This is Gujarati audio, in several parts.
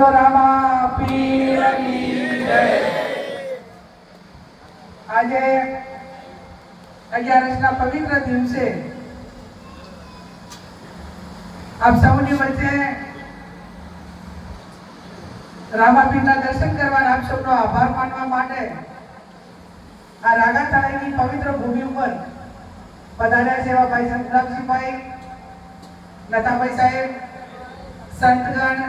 રામા પીરની જય. આજે અગિયારસના પવિત્ર દિવસે આપ સૌની વચ્ચે રામાપીરના દર્શન કરવા આપ સૌનો આભાર માનવા માટે આ રાગા તળાઈની પવિત્ર ભૂમિ ઉપર પધાર્યા છે એવા ભાઈ સંતરામસિંહભાઈ, લતાભાઈ સાહેબ, સંતગણ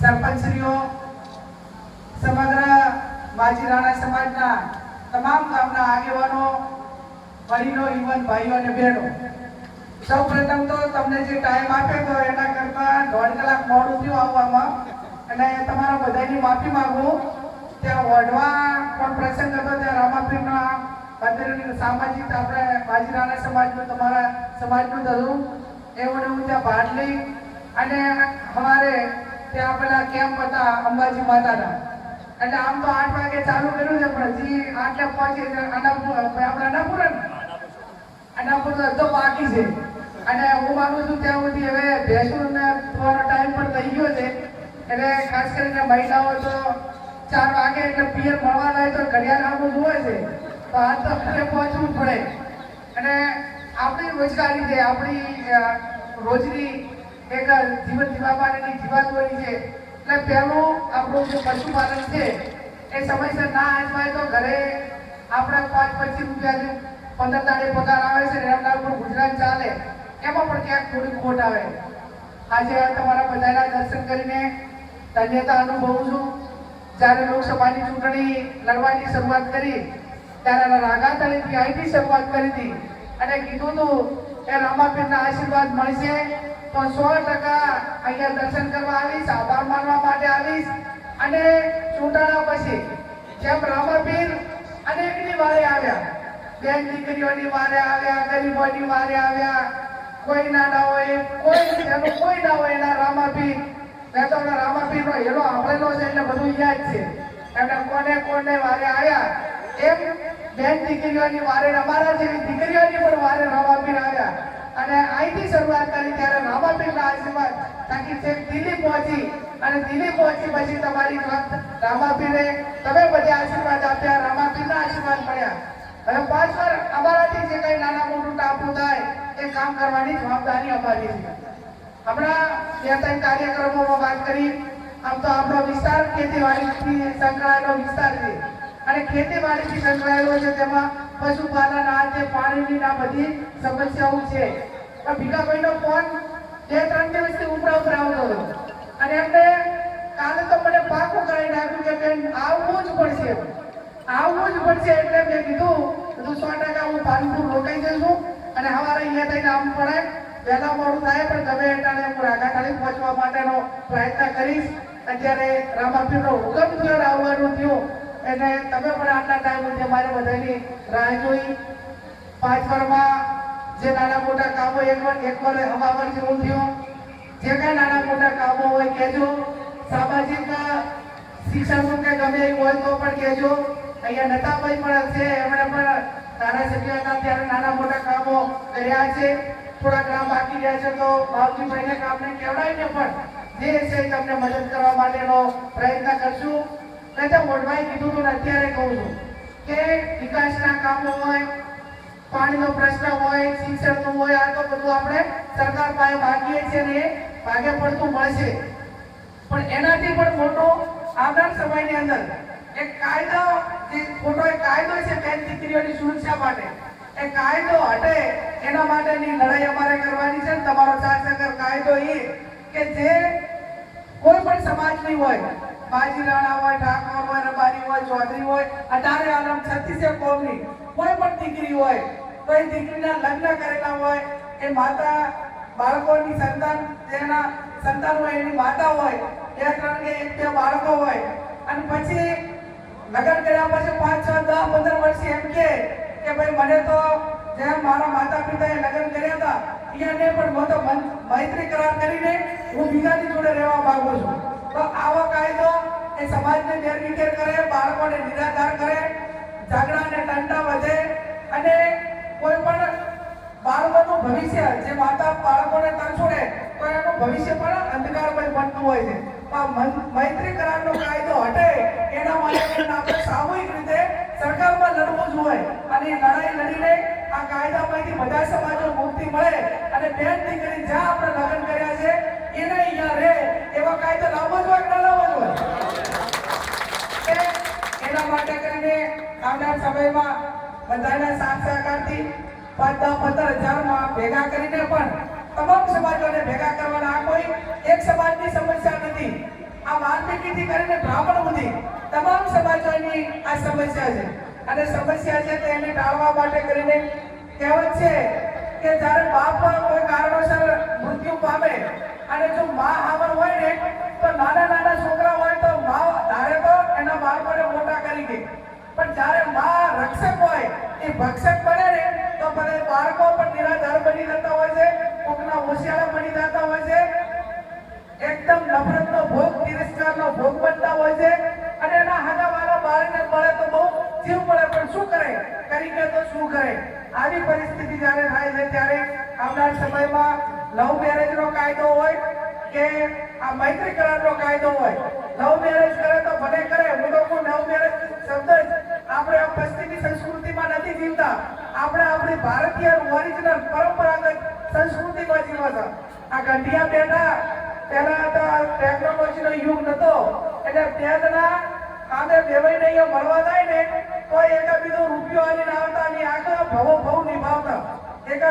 સરપંચશ્રીઓ સમગ્ર માજી રાણા સમાજના તમામ ગામના આગેવાનો, વડીલો, યુવાન ભાઈઓ અને બહેનો. સૌ પ્રથમ તો તમને જે ટાઈમ આપ્યો હતો એના કરતા દોઢ કલાક મોડું થયું આવવામાં અને તમારા બધાની માફી માગું. ત્યાં વઢવા પણ પ્રસંગ હતો, ત્યાં રામાપીરના મંદિરની સામાજિક આપણે માજી રાણા સમાજનું, તમારા સમાજનું હતું. એવું ને હું ત્યાં ભાગ લઈ અને અમારે ત્યાં પેલા કેમ્પ હતા, અંબાજી માતાના. એટલે આમ તો આઠ વાગે ચાલુ કર્યું છે, પણ હજી આટલે પહોંચી અનાપુર આપણે અનાપુર ને અનાપુર તો બાકી છે. અને હું માનું છું ત્યાં સુધી હવે ભેંસુને થોડો ટાઈમ પણ થઈ ગયો છે. એટલે ખાસ કરીને મહિલાઓ તો ચાર વાગે એટલે પિયર મળવા જાય તો ઘડિયાળ આવું જુએ છે. તો આ તો ઘરે પહોંચવું પડે. અને આપણી રોજગારી છે, આપણી રોજની એક જીવન જીવવા માટેની જીવાદોરી છે. એટલે પહેલું આપણું જે પશુપાલન છે, એ સમયસર ના આજમાય તો ઘરે આપણા પાંચ પચીસ રૂપિયા પંદર દાડે પગાર આવે છે એમના ઉપર ગુજરાત ચાલે, એમાં પણ ક્યાંક થોડી ખોટ આવે. આજે તમારા બધાના દર્શન કરીને ધન્યતા અનુભવું છું. જ્યારે લોકસભાની ચૂંટણી લડવાની શરૂઆત કરી, ત્યારે રાગા તળેથી અહીંથી શરૂઆત કરી હતી. અને કીધું હતું કે રામાપીરના આશીર્વાદ મળશે તો સો ટકા અહીંયા દર્શન કરવા આવીશ, આભાર માનવા માટે આવીશ અને ચૂંટણા પછી જેમ રામાપીર અનેકની વારે આવ્યા, બેન દીકરીઓની વારે આવ્યા, ગરીબોની વારે આવ્યા, કોઈ ના ના હોય, કોઈ એનું કોઈ ના હોય એના રામાપીર મેં તો હમણાં રામાપીરનો હેરો સાંભળેલો છે એટલે બધું યાદ છે. એમને કોને કોને વારે આવ્યા, એમ બેન દીકરીઓની વારે અમારા જેવી દીકરીઓની પણ વારે રામાપીર આવ્યા. અને અહીંથી શરૂઆત કરી ત્યારે રામાપીરના આશીર્વાદ તાકી છેક દિલ્હી પહોંચી. અને દિલ્હી પહોંચી પછી તમારી વાત રામાપીરે તમે બધા આશીર્વાદ આપ્યા રામાપીરના આશીર્વાદ મળ્યા. હવે પાંચ વાર અમારાથી જે કઈ નાના મોટું ટાપુ થાય, એ કામ કરવાની જવાબદારી અમારી છે. હમણાં બે ત્રણ કાર્યક્રમોમાં વાત કરી. આમ તો આપણો વિસ્તાર ખેતીવાડીથી સંકળાયેલો વિસ્તાર છે. અને ખેતીવાડીથી સંકળાયેલો છે તેમાં પશુપાલન, આ તે પાણીની આ બધી સમસ્યાઓ છે. ભીખાભાઈનો ફોન બે, ત્રણ દિવસથી ઉપરા ઉપરા આવતો હતો અને એમને કાલે તો મને પાકું કરાવી નાખ્યું કે બેન, આવવું જ પડશે. આવવું જ પડશે એટલે મેં કીધું બધું સો ટકા હું પાલનપુર રોકાઈ જઈશું અને સવારે અહીંયા થઈને આવવું પડે. વહેલા મોડું થાય, પણ ગમે એટલે હું રાગાટાળી પહોંચવા માટેનો પ્રયત્ન કરીશ. અત્યારે રામાપીરનો હુકમ થયો આવવાનું થયું. એટલે તમે પણ આટલા ટાઈમ સુધી મારે બધાની રાહ જોઈ. પાંચ જે નાના મોટા કામો, એક વાર એક વાર હવામાન જેવું થયું. જે કાંઈ નાના મોટા કામો હોય કહેજો. સામાજિક શિક્ષણનું કે ગમે એવું હોય તો પણ કહેજો. અહીંયા નતાભાઈ પણ છે, એમણે પણ ધારાસભ્ય હતા ત્યારે નાના મોટા કામો કર્યા છે. થોડા કામ બાકી રહ્યા છે તો બાવજીભાઈને કામને કહેવડાવીને પણ, જે છે તમને મદદ કરવા માટેનો પ્રયત્ન કરશું. તો મોઢવાઈ કીધું હતું અત્યારે કહું છું કે વિકાસના કામો હોય, પાણીનો પ્રશ્ન હોય શિક્ષણનું હોય, આ તો બધું આપણે સરકાર પાસે ભાગીએ છીએ ને ભાગે પડતું મળશે. પણ એનાથી પણ મોટો આવનાર સમયની અંદર એક કાયદો જે ખોટો એક કાયદો છે બેન દીકરીઓની સુરક્ષા માટે, એ કાયદો હટે એના માટેની લડાઈ અમારે કરવાની છે તમારો સાથ કાયદો એ કે જે કોઈ પણ સમાજની હોય. બાજી રાણા હોય, ઠાકોર હોય, રબારી હોય, ચૌધરી હોય, અઢારે આલમ, છત્રીસે કોમની, કોઈ પણ દીકરી હોય તો એ દીકરીના લગ્ન કરેલા હોય, એ માતા બાળકોની સંતાન, જેના સંતાન હોય, એની માતા હોય, બે, ત્રણ કે એક, બે બાળકો હોય, અને પછી લગ્ન કર્યા પછી પાંચ, છ, દસ, પંદર વર્ષે એમ કે ભાઈ, મને તો જેમ મારા માતા પિતાએ લગ્ન કર્યા હતા એને પણ હું તો મૈત્રી કરાર કરીને હું બીજાની જોડે રહેવા માંગુ છું. તો આવો કાયદો એ સમાજને વેરવિખેર કરે, બાળકોને નિરાધાર કરે, ઝઘડા અને ટંટા વધે અને કોઈ પણ બાળકોનું ભવિષ્ય, જે માતા બાળકોને તરછોડે તો એનું ભવિષ્ય પણ અંધકારમય બનતું હોય છે. આ મન- મૈત્રી કરારનો કાયદો હટે, એના માટે આપણે સામૂહિક રીતે સરકારમાં લડવું જોઈએ અને લડાઈ લડીને આ કાયદામાંથી બધા સમાજો મુક્તિ મળે અને બેન દીકરી જ્યાં આપણે લગ્ન કર્યા છે, એને અહીંયા રહે. એવા કાયદો લાવવો જોઈએ કે ન લાવવો હોય? એના માટે કરીને આવનાર સમયમાં બધાના સાથ સહકારથી પાંચ દસ પંદર હજારમાં ભેગા કરીને પણ તમામ સમાજોને ભેગા કરવાના આ કોઈ એક સમાજની સમસ્યા નથી. આ વાલ્મીકીથી કરીને બ્રાહ્મણ સુધી તમામ સમાજોની આ સમસ્યા છે. અને સમસ્યા છે તેને ટાળવા માટે કરીને કહેવત છે કે જ્યારે બાપ કોઈ કારણોસર મૃત્યુ પામે અને જો મા હાવર હોય ને, તો નાના નાના છોકરા હોય તો મા ધારે તો એના બાળકોને મોટા કરી દે. પણ જ્યારે મા રક્ષક હોય, એ ભક્ષક બને ને, તો બધા બાળકો પણ નિરાધાર બની જતા હોય છે, કોકના હોશિયારા બની જતા હોય છે, એકદમ નફરતનો ભોગ, તિરસ્કારનો ભોગ બનતા હોય છે, અને એના હાદાવાળા બાળકને મળે તો બહુ જીવ પડે, પણ શું કરે? કરી તો શું કરે? આવી પરિસ્થિતિ જ્યારે થાય છે, ત્યારે આવનાર સમયમાં લવ મેરેજનો કાયદો હોય કે આ મૈત્રી કરારનો કાયદો હોય, લવ મેરેજ કરે તો ભલે કરે. હું કહું, લવ મેરેજ શબ્દ જ આપણે આ પશ્ચિમી સંસ્કૃતિમાં નથી જીવતા. આપણે આપણી ભારતીય ઓરિજિનલ પરંપરાગત સંસ્કૃતિમાં જીવો છે આ ગંઢિયા બેઠા પહેલા તો ટેકનોલોજીનો યુગ નતો. એટલે જણા કામે બેવાઈને અહીંયા મળવા જાય ને તો એકાબીજો રૂપિયો આલીને આવતા અને આગળ ભવો ભવ નિભાવતા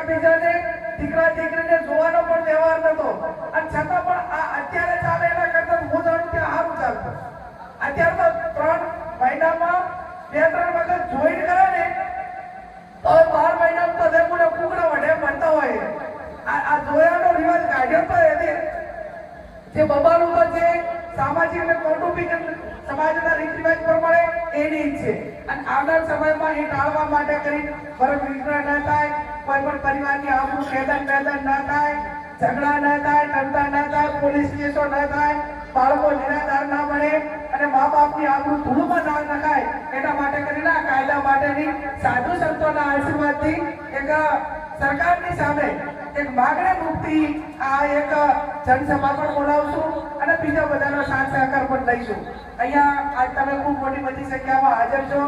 એકાબીજાને દીકરા, દીકરીને જોવાનો પણ વ્યવહાર નતો. અને છતાં પણ આ અત્યારે ચાલે એના કરતા હું જાણું કે સારું ચાલતું અત્યારે તો ત્રણ મહિનામાં બે, ત્રણ વખત જોઈન કરે ને, તો બાર મહિનામાં તો દેખુને કુકડા વઢે બનતા હોય. આ આ જોયાનો રિવાજ કાઢ્યો તો એને. જે બબાલું તો છે સામાજિક અને કૌટુંબિક સમાજના રીત રિવાજ પ્રમાણે એની જ છે. અને આવનાર સમયમાં એ ટાળવા માટે કરી ફરક વિગ્રહ ન થાય. કોઈ પણ પરિવારની આબરૂ ખેદન મેદન ન થાય, ઝઘડા ન થાય ટંટા ન થાય, પોલીસ કેસો ન થાય, બાળકો નિરાધાર ના બને અને મા બાપની આબરૂ ધૂળમાં ના નખાય, એના માટે કરીને આ કાયદા માટેની સાધુ સંતોના આશીર્વાદથી એક સરકારની સામે એક માગણી મુક્તિ આ એક જનસભા પણ બોલાવશું અને બીજા બધાનો સાથ સહકાર પણ લઈશું. અહીંયા આજ તમે ખૂબ મોટી બધી સંખ્યામાં હાજર છો.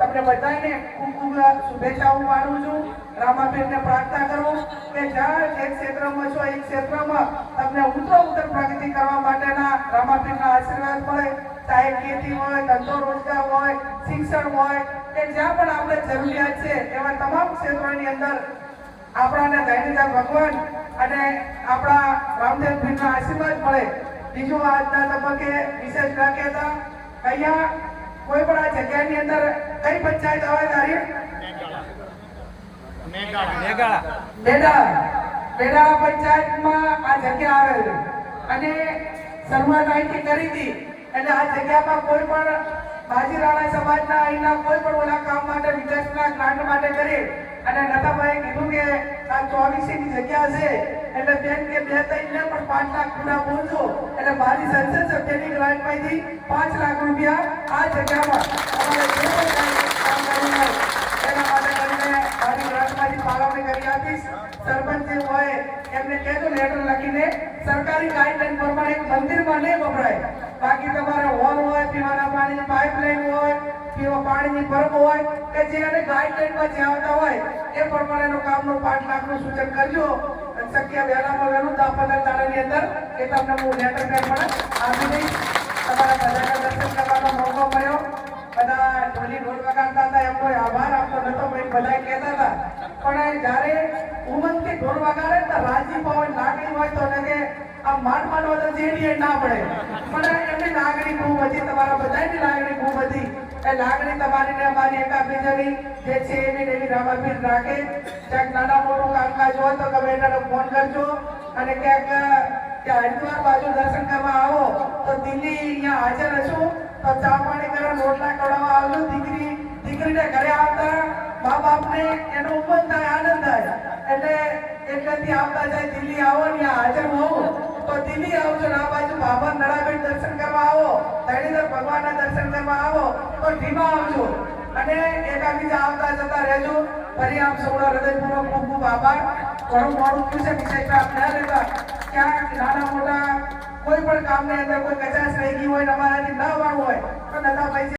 તમને બધાને ખૂબ ખૂબ શુભેચ્છાઓ પાડું છું. રામાબેનને પ્રાર્થના કરું કે જ્યાં જે ક્ષેત્રમાં છો એ ક્ષેત્રમાં તમને ઉત્તર ઉત્તર પ્રગતિ કરવા માટેના રામાબેનના આશીર્વાદ મળે. ચાહે ખેતી હોય, ધંધો રોજગાર હોય, શિક્ષણ હોય, કે જ્યાં પણ આપણે જરૂરિયાત છે, એવા તમામ ક્ષેત્રોની અંદર આપણાને દૈનિકા ભગવાન અને આપણા રામદેવ પીરના આશીર્વાદ મળે. બીજું આજના તબક્કે વિશેષ રાખ્યા હતા અહીંયા કોઈ પણ આ જગ્યાની અંદર કઈ પંચાયત આવે તારી? બેડાળા પંચાયતમાં આ જગ્યા આવે છે અને શરૂઆત અહીંથી કરી હતી. એટલે આ જગ્યામાં કોઈ પણ બાજીરાણા સમાજના અહીંના કોઈ પણ ઓલા કામ માટે વિકાસના ગ્રાન્ટ માટે કરી. અને નતાભાઈ કીધું કે આ ચોવીસી ની જગ્યા છે. એટલે બેન કે બે ત્રણ ને પણ પાંચ લાખ ગુના બોલજો. એટલે મારી સંસદ સભ્યની ગ્રાન્ટમાંથી પાંચ લાખ રૂપિયા આ જગ્યામાં એના માટે કરીને મારી ગ્રાન્ટમાંથી ફાળવણી કરી આપીશ. સરપંચ જે હોય, એમને કહેજો લેટર લખીને, સરકારી ગાઈડલાઈન પ્રમાણે મંદિરમાં નહીં વપરાય. બાકી તમારા હોલ હોય, પીવાના પાણીની પાઇપલાઈન હોય, પીવા પાણીની પરબ હોય, કે જે એને ગાઈડલાઈનમાં જે હોય, એ પ્રમાણેનો કામનું પાંચ લાખનું સૂચન કરજો. શક્ય વહેલામાં વહેલું દસ પંદર દાડાની અંદર, એ તમને હું લેટર પેડ પણ આપી દઈશ. તમારા બધાના દર્શન કરવાનો મોકો મળ્યો. બધા ઢોલી ઢોલ વગાડતા હતા, એમનો આભાર આપતો નતો ભાઈ બધા કહેતા હતા પણ જ્યારે ઉમંગથી ઢોલ વગાડે તો રાજી હોય લાગણી હોય તો કે આ માંડ માંડ હોય તો જેડીએ ના પડે. પણ એમની લાગણી ખૂબ હતી, તમારા બધાની લાગણી ખૂબ હતી. એ લાગણી તમારી ને અમારી એકાબીજાની જે છે એવી એવી રામાપીર રાખે. ક્યાંક નાના મોટું કામકાજ હોય તો તમે એને ફોન કરજો. અને ક્યાંક ત્યાં હરિદ્વાર બાજુ દર્શન કરવા આવો, તો દિલ્હી અહીંયા હાજર હશું. તો ચા પાણી કરવા રોટલા કરવા આવજો. દીકરી, દીકરીને ઘરે આવતા મા બાપને એનો ઉમંગ થાય, આનંદ થાય. એટલે એટલેથી આવતા જાય દિલ્હી આવો ને હાજર હોવ તો દિલ્હી આવજો ને આ બાજુ બાબા નળાબેન દર્શન કરવા આવો. ધણીધર ભગવાનના દર્શન કરવા આવો. તો ધીમા આવજો. અને એકાબીજા આવતા જતા રહેજો. ફરી આપ સૌના હૃદયપૂર્વક ખૂબ ખૂબ આભાર. ઘણું મોડું થયું છે, વિશેષ આપ ન લેતા. ક્યાંક નાના મોટા કોઈ પણ કામની અંદર કોઈ કચાશ રહી ગઈ હોય અમારાથી ન વાળવું હોય, તો પૈસે